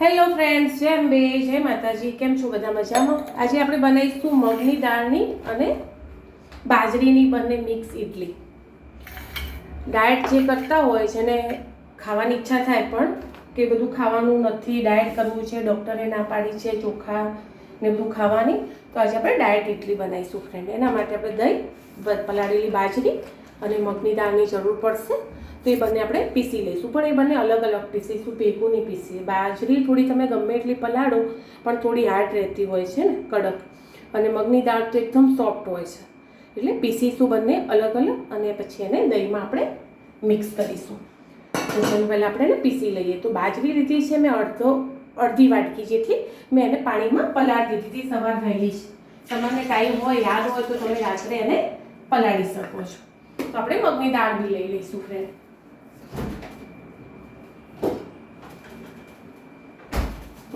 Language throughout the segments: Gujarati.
હેલો ફ્રેન્ડ્સ જય અંબે, જય માતાજી, કેમ છો બધા મજામાં? આજે આપણે બનાવીશું મગની દાળની અને બાજરીની બંને મિક્સ ઇડલી ડાયટ જે કરતા હોય છે ને, ખાવાની ઈચ્છા થાય પણ કે બધું ખાવાનું નથી ડાયટ કરવું છે ડૉક્ટરે ના પાડી છે, ચોખા ને બધું ખાવાની, તો આજે આપણે ડાયટ ઇડલી બનાવીશું ફ્રેન્ડ એના માટે આપણે દહીં પલાળેલી બાજરી અને મગની દાળની જરૂર પડશે. તો એ બંને આપણે પીસી લઈશું. પણ એ બંને અલગ અલગ પીસીશું ભેગું નહીં પીસીએ. બાજરી થોડી તમે ગમે એટલી પલાળો, પણ થોડી હાર્ડ રહેતી હોય છે ને, કડક. અને મગની દાળ તો એકદમ સોફ્ટ હોય છે. એટલે પીસીશું બંને અલગ અલગ અને પછી એને દહીંમાં આપણે મિક્સ કરીશું. તો ચલો પહેલાં આપણે એને પીસી લઈએ. તો બાજરી લીધી છે મેં અડધો, અડધી વાટકી જેટલી. મેં એને પાણીમાં પલાળી દીધી હતી. સવાર વહેલી જ. તમને ટાઈમ હોય, યાદ હોય, તો તમે રાત્રે એને પલાળી શકો છો. તો આપણે મગની દાળ બી લઈ લઈશું ફ્રેન્ડ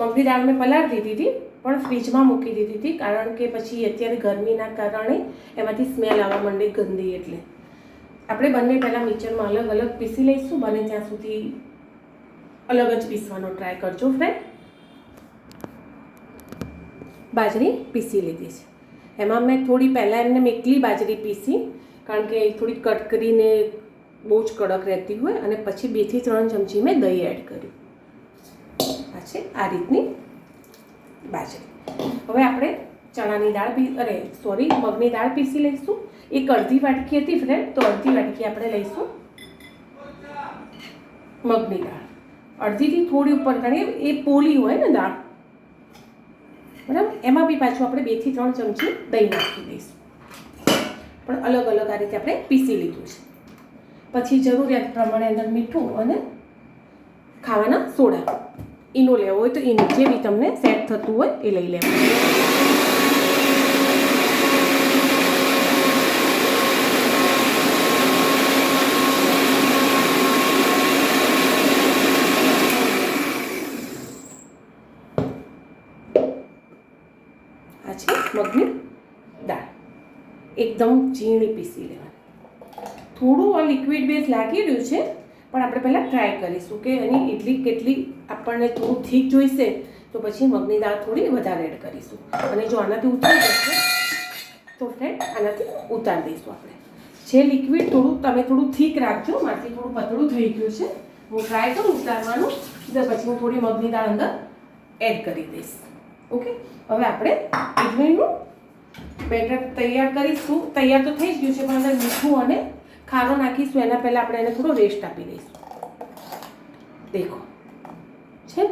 મગની દાળ મેં પલાળ દીધી હતી, પણ ફ્રીજમાં મૂકી દીધી હતી, કારણ કે પછી અત્યારે ગરમીના કારણે એમાંથી સ્મેલ આવવા માંડી ગંદી એટલે. આપણે બંને પહેલાં મિક્સરમાં અલગ અલગ પીસી લઈશું, બને ત્યાં સુધી અલગ જ પીસવાનો ટ્રાય કરજો ફ્રેન્ડ બાજરી પીસી લીધી છે. એમાં મેં થોડી પહેલાં એમને મેં એકલી બાજરી પીસી, કારણ કે થોડી કટકરીને બહુ જ કડક રહેતી હોય અને પછી બેથી ત્રણ ચમચી મેં દહીં એડ કર્યું. છે આ રીતની બાજરી. હવે આપણે ચણાની દાળ પી, અરે સોરી મગની દાળ પીસી લઈશું. એક અડધી વાટકી હતી ફ્રેન્ડ તો અડધી વાટકી આપણે લઈશું મગની દાળ. અડધીથી થોડી ઉપર કારણ એ પોલી હોય ને દાળ. બરાબર? એમાં બી પાછું આપણે બેથી ત્રણ ચમચી દહીં નાખી દઈશું. પણ અલગ અલગ આ રીતે આપણે પીસી લીધું છે. પછી જરૂરિયાત પ્રમાણે અંદર મીઠું અને ખાવાના સોડા. ઈનો લેવો હોય તો ઈનો જે બી તમને સેટ થતું હોય એ લઈ લેવાનું. આ છે દાળ. એકદમ ઝીણી પીસી લેવાની. થોડું આ લિક્વિડ બેઝ લાગી રહ્યું છે પણ આપણે પહેલાં ટ્રાય કરીશું કે એની ઇડલી કેટલી આપણને થોડું ઠીક જોઈશે, તો પછી મગની દાળ થોડી વધારે એડ કરીશું. અને જો આનાથી ઉતારી જશે, તો ફ્રેન્ડ આનાથી ઉતારી દઈશું આપણે. જે લિક્વિડ થોડું, તમે થોડું થીક રાખજો, મારથી થોડું પતળું થઈ ગયું છે. હું ટ્રાય કરું, ઉતારવાનું પછી હું થોડી મગની દાળ અંદર એડ કરી દઈશ. ઓકે હવે આપણે ઇડલીનું બેટર તૈયાર કરીશું. તૈયાર તો થઈ જ ગયું છે, પણ અંદર મીઠું અને ખારો નાખીશું, એના પહેલાં આપણે એને થોડો રેસ્ટ આપી દઈશું. દેખો. છે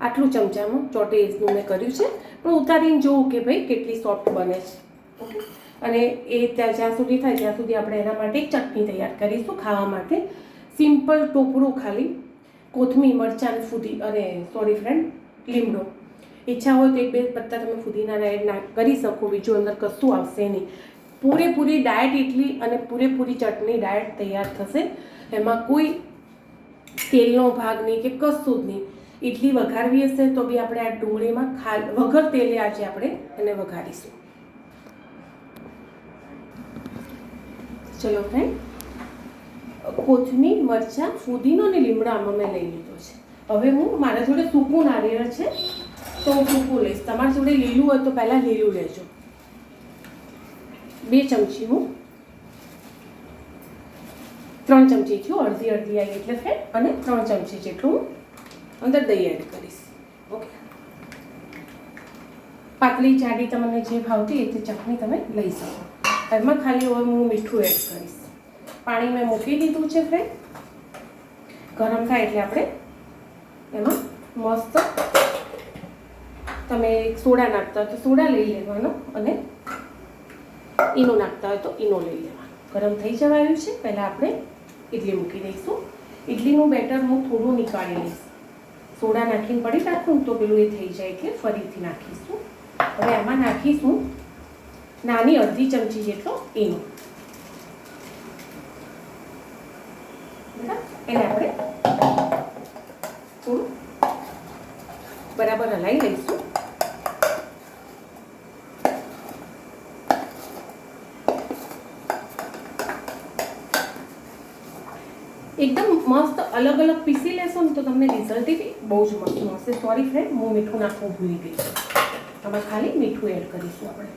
આટલું ચમચામાં ચોટેજનું મેં કર્યું છે. પણ ઉતારીને જોવું કે ભાઈ કેટલી સોફ્ટ બને છે. અને એ ત્યાં, જ્યાં સુધી થાય, ત્યાં સુધી આપણે એના માટે ચટણી તૈયાર કરીશું ખાવા માટે. સિમ્પલ ટોપરું ખાલી, કોથમીર, મરચાં ફૂદી, અને સોરી ફ્રેન્ડ લીમડો. ઈચ્છા હોય તો એક બે પત્તા તમે ફુદીનાના એડ ના કરી શકો, બીજું અંદર કશું આવશે નહીં. પૂરેપૂરી ડાયટ ઇડલી અને પૂરેપૂરી ચટણી ડાયટ તૈયાર થશે. એમાં કોઈ તેલનો ભાગ નહીં કે કશું જ નહીં. ઇડલી વઘારવી હશે તો બી આપણે આ ડુંગળીમાં ખા વગર તેલે આજે આપણે એને વઘારીશું. ચલો ફ્રેન્ડ કોથમીર, મરચાં, ફુદીનો અને લીમડામાં મેં લઈ લીધો છે. હવે હું મારા જોડે સૂકું નારિયેળ છે તો હું સૂકું લઈશ. તમારી જોડે લીલું હોય તો પહેલાં લીલું લેજો. બે ચમચી હું. ત્રણ ચમચી થયું, અડધી અડધી આવી એટલે ફેટ, અને ત્રણ ચમચી જેટલું હું અંદર દહીં એડ કરીશ. ઓકે પાતળી જાડી તમને જે ભાવતી એ ચટણી તમે લઈ શકો. એમાં ખાલી હવે હું મીઠું એડ કરીશ. પાણી મેં મૂકી દીધું છે ફ્રેન્ડ ગરમ થાય એટલે આપણે એમાં મસ્ત તમે સોડા નાખતા તો સોડા લઈ લેવાનો અને ઈનો નાખતા હોય તો ઈનો લઈ લેવાનો. ગરમ થઈ જવાયું છે. પહેલાં આપણે ઇડલી મૂકી દઈશું. ઇડલીનું બેટર હું થોડું નીકાળી લઈશ. સોડા નાખીને પડી રાખું તો પેલું એ થઈ જાય એટલે ફરીથી નાખીશું. હવે એમાં નાખીશું નાની અડધી ચમચી જેટલો ઈનો. એને આપણે થોડું બરાબર હલાવી લઈશું એકદમ મસ્ત અલગ અલગ પીસી લેશો ને તો તમને રિઝલ્ટ બહુ જ મસ્ત મળશે. સોરી ફ્રેન્ડ હું મીઠું નાખવું ભૂલી ગઈ. આમાં ખાલી મીઠું એડ કરીશું આપણે.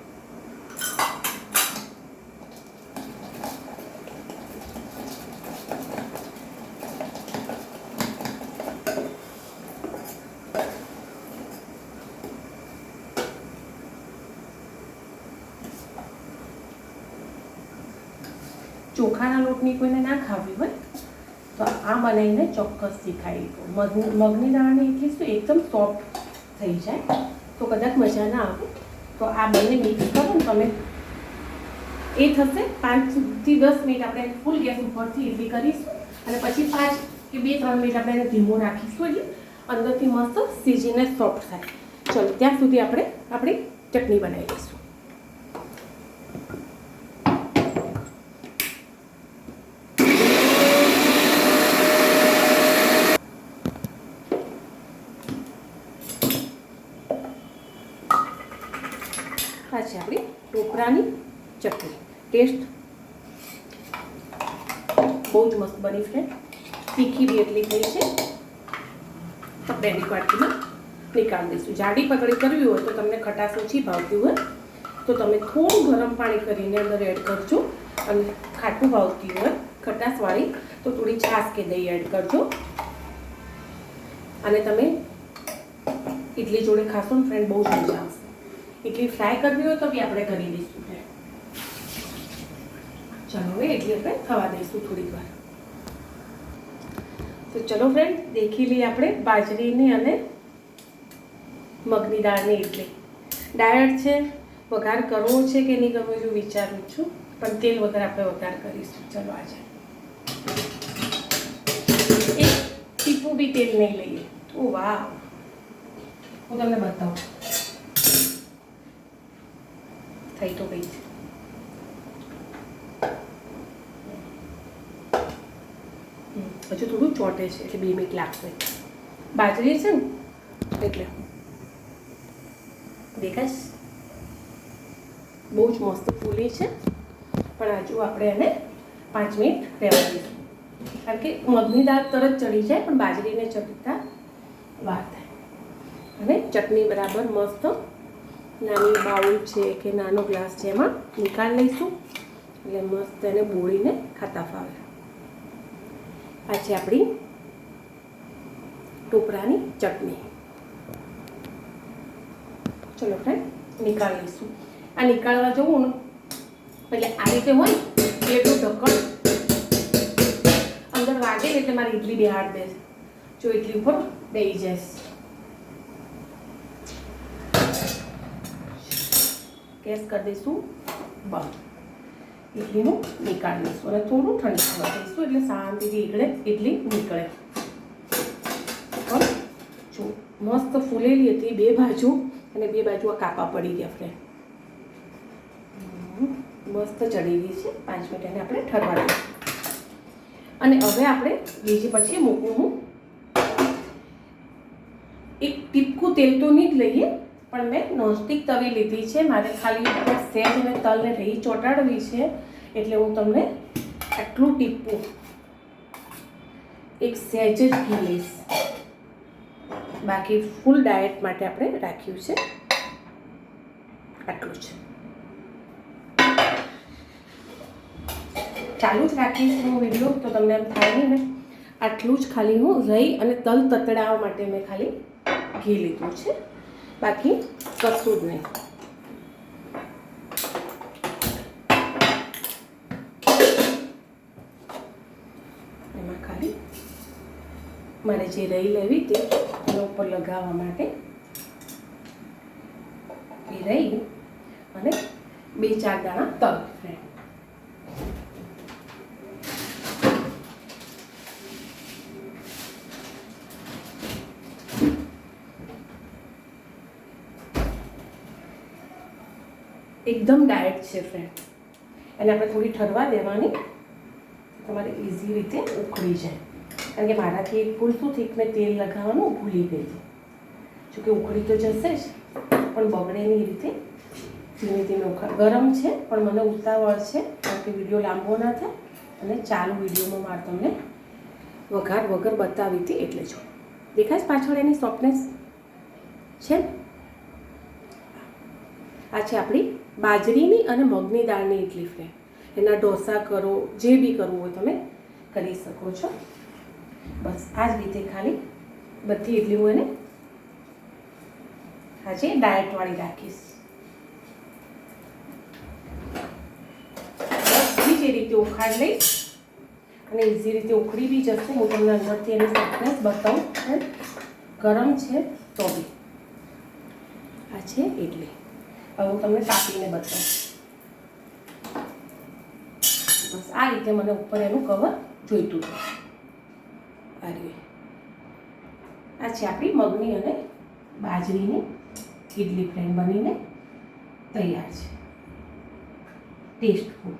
ચોખાના લોટની કોઈને ના ખાવી હોય? આ બનાવીને ચોક્કસ લો મગ મગની દાળને એટલી શું એકદમ સોફ્ટ થઈ જાય. તો કદાચ મજા ના આવે. તો આ બંને મિક્સ કરો ને તમે. એ થશે પાંચથી દસ મિનિટ આપણે ફૂલ ગેસ ઉપરથી ઇડલી કરીશું અને પછી પાંચ કે બે, ત્રણ મિનિટ આપણે એને ધીમો રાખીશું એટલે અંદરથી મસ્ત સીજીને સોફ્ટ થાય. ચલો, ત્યાં સુધી આપણે આપણી ચટણી બનાવી લઈશું આ છે આપણી ટોપરાની ચટણી ટેસ્ટ બહુ જ મસ્ત બની છે તીખી બી એટલી થઈ છે. આપણે એની વાટકીમાં નીકાળી દઈશું. જાડી પકડી કરવી હોય તો તમને ખટાશ ઓછી ભાવતી હોય. તો તમે થોડું ગરમ પાણી કરીને અંદર એડ કરજો અને ખાટું ભાવતી હોય, ખટાશવાળી, તો થોડી છાશ કે દહીં એડ કરજો. અને તમે ઇડલી જોડે ખાશો ને ફ્રેન્ડ બહુ જ મજા આવશે. ઇડલી ફ્રાય કરવી હોય તો બી આપણે કરી દઈશું. ચાલો હવે ઇડલી આપણે થવા દઈશું થોડીક વાર. તો ચલો ફ્રેન્ડ દેખી લઈએ આપણે બાજરીની અને મગની દાળની ઇડલી. ડાયટ છે, વઘાર કરવો છે કે નહીં કરવો એવું વિચારું છું, પણ તેલ વગર આપણે વઘાર કરીશું. ચલો આજે. એક ટીપું બી તેલ નહીં લઈએ. ઓ વાહ હું તમને બતાવું. થઈ તો ગઈ છે હમ, હજુ થોડું ચોટે છે, એટલે બે મિનિટ લાગશે. બાજરી છે ને, એટલે. દેખાશ બહુ જ મસ્ત ફૂલી છે, પણ હજુ આપણે એને પાંચ મિનિટ રહેવા દઈશું. કારણ કે મગની દાળ તરત ચડી જાય, પણ બાજરીને ચડતા વાર થાય. અને ચટણી બરાબર મસ્ત નાની બાઉલ છે કે નાનો ગ્લાસ છે એમાં નિકાળ લઈશું. એટલે મસ્ત એને બોળીને ખાતા ફાવે. આ છે આપણી ટોપરાની ચટણી. ચલો ફ્રેન્ડ નીકાળી લઈશું. આ નીકાળવા જવું ને, એટલે આ રીતે હોય એટલું ઢક્કણ. અંદર વાગે એટલે મારી ઇડલી બિહાર દે જો ઇડલી ઉપર દઈ જઈશ. ગેસ કરી દઈશું. બંધ. ઇડલીનું નીકાળી દઈશું અને થોડું ઠંડુ થવા દઈશું એટલે શાંતિથી ઇડલે ઇડલી નીકળે. જો, મસ્ત ફૂલેલી હતી બે બાજુ અને બે બાજુ આ કાપા પડી ગયા આપણે મસ્ત ચડી ગઈ છે. પાંચ મિનિટ એને આપણે ઠરવા દઈશું અને હવે આપણે બીજી પછી મૂકવું હું. એક ટીપકું તેલ તો નહીં જ લઈએ પણ મેં નોનસ્ટિક તવી લીધી છે. મારે ખાલી સેજ અને તલને રહી ચોંટાડવી છે. એટલે હું તમને આટલું ટીપું. એક સેજ જ ઘી લઈશ. બાકી ફૂલ ડાયટ માટે આપણે રાખ્યું છે. આટલું જ. ચાલુ જ રાખીશ હું વીડિયો, તો તમને એમ થાય ને. આટલું જ ખાલી હું રહી અને તલ તતડાવવા માટે મેં ખાલી ઘી લીધું છે. બાકી કશું જ નહીં. એમાં ખાલી મારે જે રહી લેવી હતી એના ઉપર લગાવવા માટે એ રહી અને બે ચાર દાણા તલ ફ્રેન્ડ એકદમ ડાયટ છે ફ્રેન્ડ એને આપણે થોડી ઠરવા દેવાની. તમારે ઇઝી રીતે ઉકળી જાય. કારણ કે મારાથી એક થીક મેં તેલ લગાવવાનું ભૂલી ગઈ જોકે ઉકળી તો જશે જ, પણ બગડે નહીં એ રીતે. ધીમે ધીમે ગરમ છે, પણ મને ઉતાવળ છે, કારણ કે વીડિયો લાંબો ના થાય. અને ચાલુ વિડીયોમાં મારે તમને વઘાર વગર બતાવી હતી એટલે જો. દેખાય પાછળ એની સોફ્ટનેસ છે? આ છે આપણી બાજરીની અને મગની દાળની ઇડલી ફ્રેમ એના ઢોસા કરો, જે બી કરવું હોય તમે કરી શકો છો. બસ, આ જ રીતે ખાલી બધી ઇડલી હું એને આજે ડાયટવાળી રાખીશ. બીજી રીતે ઉખાડ લઈશ અને ઇઝી રીતે ઉખડી બી જશે, હું તમને અંદરથી એની સોફ્ટનેસ બતાવું ગરમ છે તો બી. આ છે ઇડલી. હવે હું તમને કાપીને બતાવું. બસ આ રીતે મને ઉપર એનું કવર જોઈતું હતું. આ રહ્યું. આ છે આપણી મગની અને બાજરીની ઇડલી ફ્રેમ બનીને તૈયાર છે. ટેસ્ટફુલ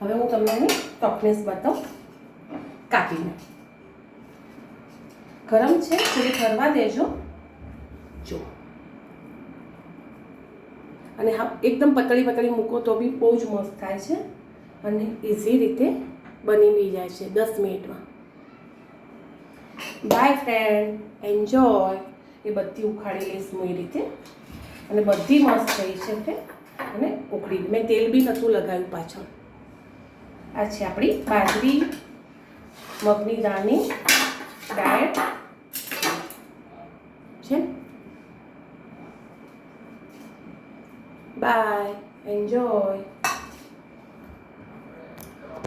હવે હું તમને એની ટોપનેસ બતાવું. કાપીને. ગરમ છે, થોડી ફરવા દેજો. જો અને હા, એકદમ પતળી પતળી મૂકો તો બી બહુ જ મસ્ત થાય છે અને ઇઝી રીતે બની બી જાય છે દસ મિનિટમાં. બાય ફ્રેન્ડ એન્જોય એ બધી ઉખાડી લઈશ હું એ રીતે. અને બધી મસ્ત થઈ છે તે અને ઉખડી મેં તેલ બી નહોતું લગાવ્યું પાછળ. આ છે આપણી બાજરી, મગની દાળની ડાયટ Bye. Enjoy.